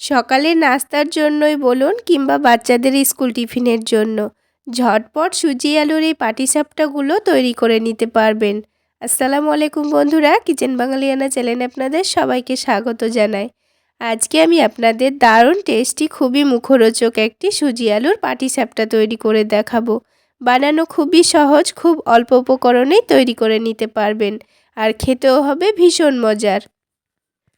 সকালে নাস্তার জন্যই বলুন কিংবা বাচ্চাদের স্কুল টিফিনের জন্য। ঝটপট সুজি আলুর এই পাটিসাপটাগুলো তৈরি করে নিতে পারবেন। আসসালামু আলাইকুম বন্ধুরা, কিচেন বাঙালিয়ানা চ্যানেলে আপনাদের সবাইকে স্বাগত জানাই। আজকে আমি আপনাদের দারুণ টেস্টি, খুবই মুখরোচক একটি সুজি আলুর পাটিসাপটা তৈরি করে দেখাবো। বানানো খুবই সহজ, খুব অল্প উপকরণেই তৈরি করে নিতে পারবেন। আর খেতেও হবে ভীষণ মজার।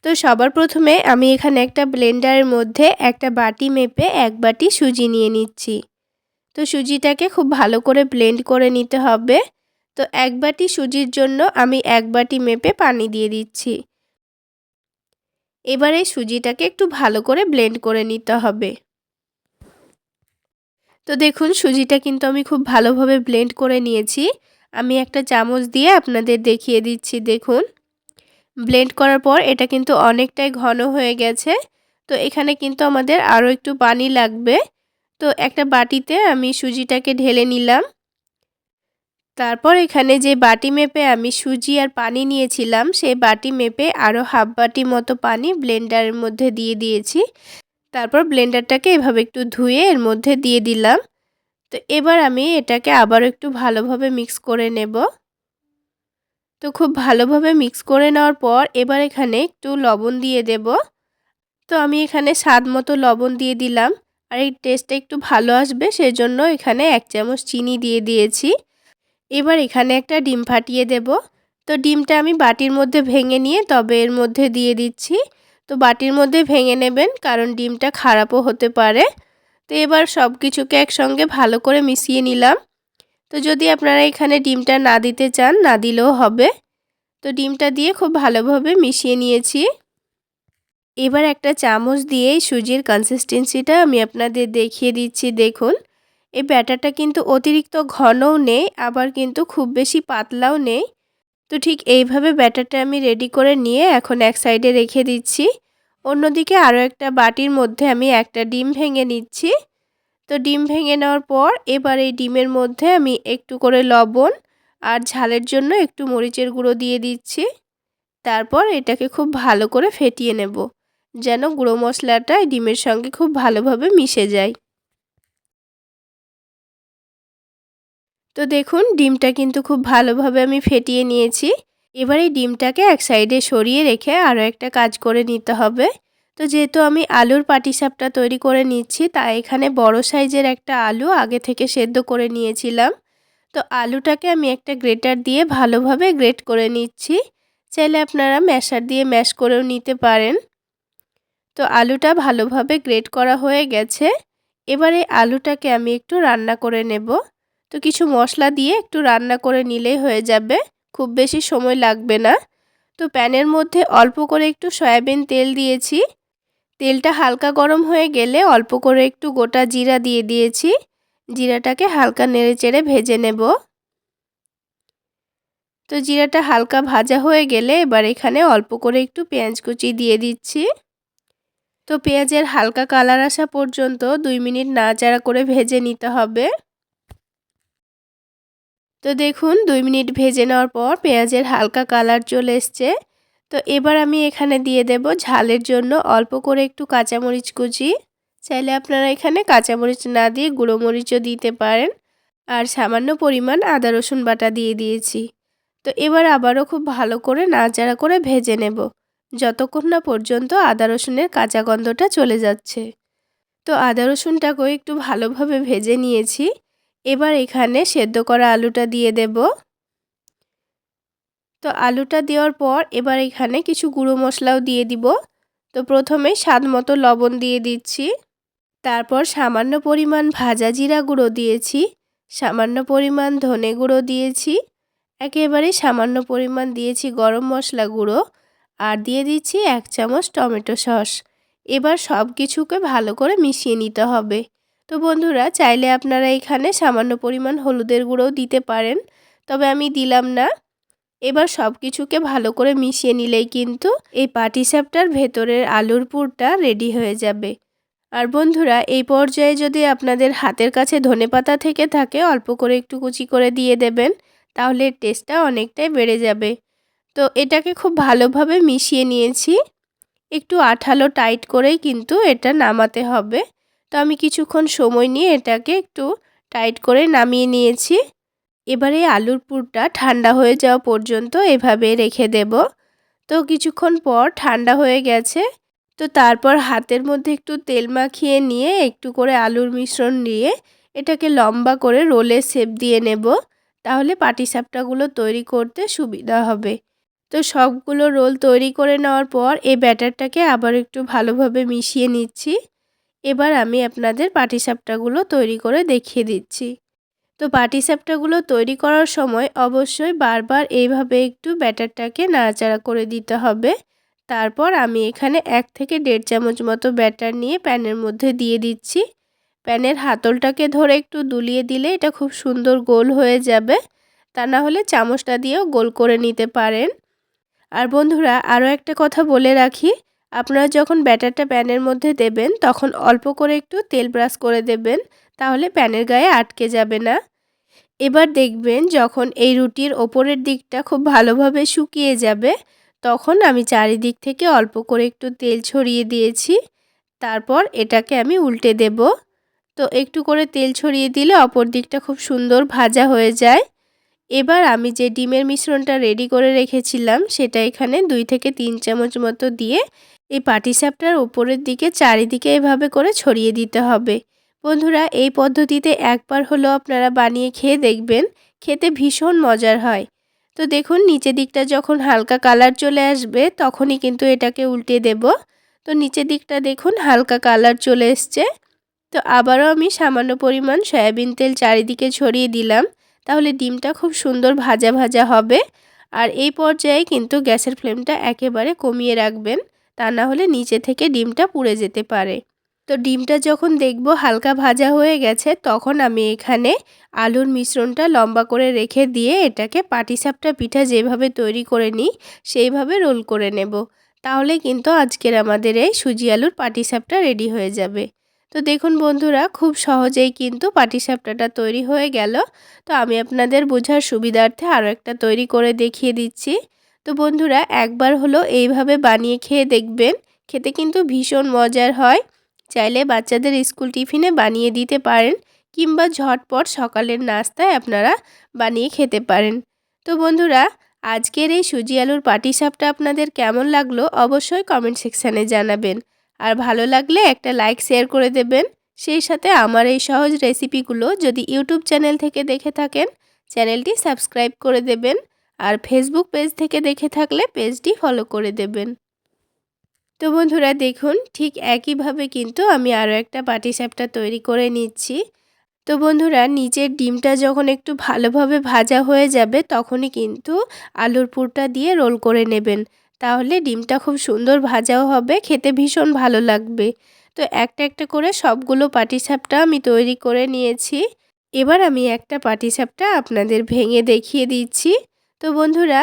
তো সবার প্রথমে আমি এখানে একটা ব্লেন্ডারের মধ্যে একটা বাটি মেপে এক বাটি সুজি নিয়ে নিচ্ছি। তো সুজিটাকে খুব ভালো করে ব্লেন্ড করে নিতে হবে। তো এক বাটি সুজির জন্য আমি এক বাটি মেপে পানি দিয়ে দিচ্ছি। এবারে সুজিটাকে একটু ভালো করে ব্লেন্ড করে নিতে হবে। তো দেখুন, সুজিটা কিন্তু আমি খুব ভালোভাবে ব্লেন্ড করে নিয়েছি। আমি একটা চামচ দিয়ে আপনাদের দেখিয়ে দিচ্ছি, দেখুন। ব্লেন্ড করার পর এটা কিন্তু অনেকটাই ঘন হয়ে গেছে। তো এখানে কিন্তু আমাদের আরও একটু পানি লাগবে। তো একটা বাটিতে আমি সুজিটাকে ঢেলে নিলাম। তারপর এখানে যে বাটি মেপে আমি সুজি আর পানি নিয়েছিলাম, সেই বাটি মেপে আরও হাফ বাটি মতো পানি ব্লেন্ডারের মধ্যে দিয়ে দিয়েছি। তারপর ব্লেন্ডারটাকে এভাবে একটু ধুয়ে এর মধ্যে দিয়ে দিলাম। তো এবার আমি এটাকে আবারও একটু ভালোভাবে মিক্স করে নেব। তো খুব ভালোভাবে মিক্স করে নেওয়ার পর এবার এখানে একটু লবণ দিয়ে দেব। তো আমি এখানে স্বাদ মতো লবণ দিয়ে দিলাম। আর এই টেস্টটা একটু ভালো আসবে সেজন্য এখানে এক চামচ চিনি দিয়ে দিয়েছি। এবার এখানে একটা ডিম ফাটিয়ে দেব। তো ডিমটা আমি বাটির মধ্যে ভেঙে নিয়ে তবে এর মধ্যে দিয়ে দিচ্ছি। তো বাটির মধ্যে ভেঙে নেবেন কারণ ডিমটা খারাপও হতে পারে। তো এবার সব কিছুকে একসঙ্গে ভালো করে মিশিয়ে নিলাম। তো যদি আপনারা এখানে ডিমটা না দিতে চান, না দিলেও হবে। তো ডিমটা দিয়ে খুব ভালোভাবে মিশিয়ে নিয়েছি। এবার একটা চামচ দিয়ে সুজির কনসিস্টেন্সিটা আমি আপনাদের দেখিয়ে দিচ্ছি, দেখুন। এই ব্যাটারটা কিন্তু অতিরিক্ত ঘনও নেই, আবার কিন্তু খুব বেশি পাতলাও নেই। তো ঠিক এইভাবে ব্যাটারটা আমি রেডি করে নিয়ে এখন এক সাইডে রেখে দিচ্ছি। অন্যদিকে আরও একটা বাটির মধ্যে আমি একটা ডিম ভেঙে নিচ্ছি। তো ডিম ভেঙে নেওয়ার পর এবার এই ডিমের মধ্যে আমি একটু করে লবণ আর ঝালের জন্য একটু মরিচের গুঁড়ো দিয়ে দিচ্ছি। তারপর এটাকে খুব ভালো করে ফেটিয়ে নেব, যেন গুঁড়ো মশলাটা ডিমের সঙ্গে খুব ভালোভাবে মিশে যায়। তো দেখুন, ডিমটা কিন্তু খুব ভালোভাবে আমি ফেটিয়ে নিয়েছি। এবার এই ডিমটাকে এক সাইডে সরিয়ে রেখে আরও একটা কাজ করে নিতে হবে। তো যেহেতু আমি আলুর পাটিসাপটা তৈরি করে নিচ্ছি, তাই এখানে বড় সাইজের একটা আলু আগে থেকে সেদ্ধ করে নিয়েছিলাম। তো আলুটাকে আমি একটা গ্রেটার দিয়ে ভালোভাবে গ্রেট করে নিচ্ছি। চাইলে আপনারা ম্যাশার দিয়ে ম্যাশ করেও নিতে পারেন। তো আলুটা ভালোভাবে গ্রেট করা হয়ে গেছে। এবারে আলুটাকে আমি একটু রান্না করে নেব। তো কিছু মশলা দিয়ে একটু রান্না করে নিলেই হয়ে যাবে, খুব বেশি সময় লাগবে না। তো প্যানের মধ্যে অল্প করে একটু সয়াবিন তেল দিয়েছি। তেলটা হালকা গরম হয়ে গেলে অল্প করে একটু গোটা জিরা দিয়ে দিয়েছি। জিরাটাকে হালকা নেড়ে চেড়ে ভেজে নেব। তো জিরাটা হালকা ভাজা হয়ে গেলে এবার এখানে অল্প করে একটু পেঁয়াজ কুচি দিয়ে দিচ্ছি। তো পেঁয়াজের হালকা কালার আসা পর্যন্ত দুই মিনিট নাড়াচাড়া করে ভেজে নিতে হবে। তো দেখুন, দুই মিনিট ভেজে নেওয়ার পর পেঁয়াজের হালকা কালার চলে এসছে। তো এবার আমি এখানে দিয়ে দেব ঝালের জন্য অল্প করে একটু কাঁচামরিচ কুচি। চাইলে আপনারা এখানে কাঁচামরিচ না দিয়ে গুঁড়ো মরিচও দিতে পারেন। আর সামান্য পরিমাণ আদা, রসুন বাটা দিয়ে দিয়েছি। তো এবার আবারও খুব ভালো করে নাড়াচাড়া করে ভেজে নেব। যতক্ষণ না পর্যন্ত আদা, রসুনের কাঁচা গন্ধটা চলে যাচ্ছে। তো আদা, রসুনটাকেও একটু ভালোভাবে ভেজে নিয়েছি। এবার এখানে সেদ্ধ করা আলুটা দিয়ে দেব। তো আলুটা দেওয়ার পর এবার এখানে কিছু গুঁড়ো মশলাও দিয়ে দিব। তো প্রথমে স্বাদ মতো লবণ দিয়ে দিচ্ছি। তারপর সামান্য পরিমাণ ভাজা জিরা গুঁড়ো দিয়েছি। সামান্য পরিমাণ ধনে গুঁড়ো দিয়েছি। একেবারে সামান্য পরিমাণ দিয়েছি গরম মশলা গুঁড়ো আর দিয়ে দিচ্ছি এক চামচ টমেটো সস। এবার সব কিছুকে ভালো করে মিশিয়ে নিতে হবে। তো বন্ধুরা, চাইলে আপনারা এখানে সামান্য পরিমাণ হলুদের গুঁড়োও দিতে পারেন। তবে আমি দিলাম না। এবার সব কিছুকে ভালো করে মিশিয়ে নিলেই কিন্তু এই পাটিসাপটার ভেতরের আলুর পুরটা রেডি হয়ে যাবে। আর বন্ধুরা, এই পর্যায়ে যদি আপনাদের হাতের কাছে ধনে পাতা থেকে থাকে, অল্প করে একটু কুচি করে দিয়ে দেবেন, তাহলে টেস্টটা অনেকটাই বেড়ে যাবে। তো এটাকে খুব ভালোভাবে মিশিয়ে নিয়েছি। একটু আঠালো টাইট করেই কিন্তু এটা নামাতে হবে। তো আমি কিছুক্ষণ সময় নিয়ে এটাকে একটু টাইট করে নামিয়ে নিয়েছি। এবারে আলুর পুরটা ঠান্ডা হয়ে যাওয়া পর্যন্ত এভাবে রেখে দেব। তো কিছুক্ষণ পর ঠান্ডা হয়ে গেছে। তো তারপর হাতের মধ্যে একটু তেল মাখিয়ে নিয়ে, একটু করে আলুর মিশ্রণ নিয়ে এটাকে লম্বা করে রোলের শেপ দিয়ে নেব। তাহলে পাটিসাপটাগুলো তৈরি করতে সুবিধা হবে। তো সবগুলো রোল তৈরি করে নেওয়ার পর এই ব্যাটারটাকে আবার একটু ভালোভাবে মিশিয়ে নিচ্ছি। এবার আমি আপনাদের পাটিসাপটাগুলো তৈরি করে দেখিয়ে দিচ্ছি। তো পাটিসাপটাগুলো তৈরি করার সময় অবশ্যই বারবার এইভাবে একটু ব্যাটারটাকে নাড়াচাড়া করে দিতে হবে। তারপর আমি এখানে এক থেকে দেড় চামচ মতো ব্যাটার নিয়ে প্যানের মধ্যে দিয়ে দিচ্ছি। প্যানের হাতলটাকে ধরে একটু দুলিয়ে দিলে এটা খুব সুন্দর গোল হয়ে যাবে। তা না হলে চামচটা দিয়েও গোল করে নিতে পারেন। আর বন্ধুরা, আরও একটা কথা বলে রাখি, আপনারা যখন ব্যাটারটা প্যানের মধ্যে দেবেন, তখন অল্প করে একটু তেল ব্রাশ করে দেবেন। তাহলে প্যানের গায়ে আটকে যাবে না। এবার দেখবেন যখন এই রুটির ওপরের দিকটা খুব ভালোভাবে শুকিয়ে যাবে, তখন আমি চারিদিক থেকে অল্প করে একটু তেল ছড়িয়ে দিয়েছি। তারপর এটাকে আমি উল্টে দেব। তো একটু করে তেল ছড়িয়ে দিলে অপর দিকটা খুব সুন্দর ভাজা হয়ে যায়। এবার আমি যে ডিমের মিশ্রণটা রেডি করে রেখেছিলাম, সেটা এখানে দুই থেকে তিন চামচ মতো দিয়ে এই পাটিসাপটার উপরের দিকে চারিদিকে এভাবে করে ছড়িয়ে দিতে হবে। বন্ধুরা, এই পদ্ধতিতে একবার হলো আপনারা বানিয়ে খেয়ে দেখবেন, খেতে ভীষণ মজার হয়। তো দেখুন, নিচের দিকটা যখন হালকা কালার চলে আসবে, তখনই কিন্তু এটাকে উল্টে দেব। তো নিচের দিকটা দেখুন, হালকা কালার চলে এসছে। তো আবারও আমি সামান্য পরিমাণ সয়াবিন তেল চারিদিকে ছড়িয়ে দিলাম, তাহলে ডিমটা খুব সুন্দর ভাজা ভাজা হবে। আর এই পর্যায়ে কিন্তু গ্যাসের ফ্লেমটা একেবারে কমিয়ে রাখবেন, তা না হলে নিচে থেকে ডিমটা পুড়ে যেতে পারে। তো ডিমটা যখন দেখব হালকা ভাজা হয়ে গেছে, তখন আমি এখানে আলুর মিশ্রণটা লম্বা করে রেখে দিয়ে এটাকে পাটিসাপটা পিঠা যেভাবে তৈরি করে নিই, সেইভাবে রোল করে নেব। তাহলে কিন্তু আজকের আমাদের এই সুজি আলুর পাটিসাপটা রেডি হয়ে যাবে। তো দেখুন বন্ধুরা, খুব সহজেই কিন্তু পাটিসাপটাটা তৈরি হয়ে গেল। তো আমি আপনাদের বোঝার সুবিধার্থে আরও একটা তৈরি করে দেখিয়ে দিচ্ছি। তো বন্ধুরা, একবার হলো এইভাবে বানিয়ে খেয়ে দেখবেন, খেতে কিন্তু ভীষণ মজার হয়। চাইলে বাচ্চাদের স্কুল টিফিনে বানিয়ে দিতে পারেন কিংবা ঝটপট সকালের নাস্তায় আপনারা বানিয়ে খেতে পারেন। তো বন্ধুরা, আজকের এই সুজি আলুর পাটিসাপটা আপনাদের কেমন লাগল অবশ্যই কমেন্ট সেকশানে জানাবেন। আর ভালো লাগলে একটা লাইক শেয়ার করে দেবেন। সেই সাথে আমার এই সহজ রেসিপিগুলো যদি ইউটিউব চ্যানেল থেকে দেখে থাকেন, চ্যানেলটি সাবস্ক্রাইব করে দেবেন। আর ফেসবুক পেজ থেকে দেখে থাকলে পেজটি ফলো করে দেবেন। তো বন্ধুরা দেখুন, ঠিক একইভাবে কিন্তু আমি আরও একটা পাটিসাপটা তৈরি করে নিচ্ছি। তো বন্ধুরা নিচের ডিমটা যখন একটু ভালোভাবে ভাজা হয়ে যাবে, তখনই কিন্তু আলুর পুরটা দিয়ে রোল করে নেবেন। তাহলে ডিমটা খুব সুন্দর ভাজাও হবে, খেতে ভীষণ ভালো লাগবে। তো একটা একটা করে সবগুলো পাটিসাপটা আমি তৈরি করে নিয়েছি। এবার আমি একটা পাটিসাপটা আপনাদের ভেঙে দেখিয়ে দিচ্ছি। তো বন্ধুরা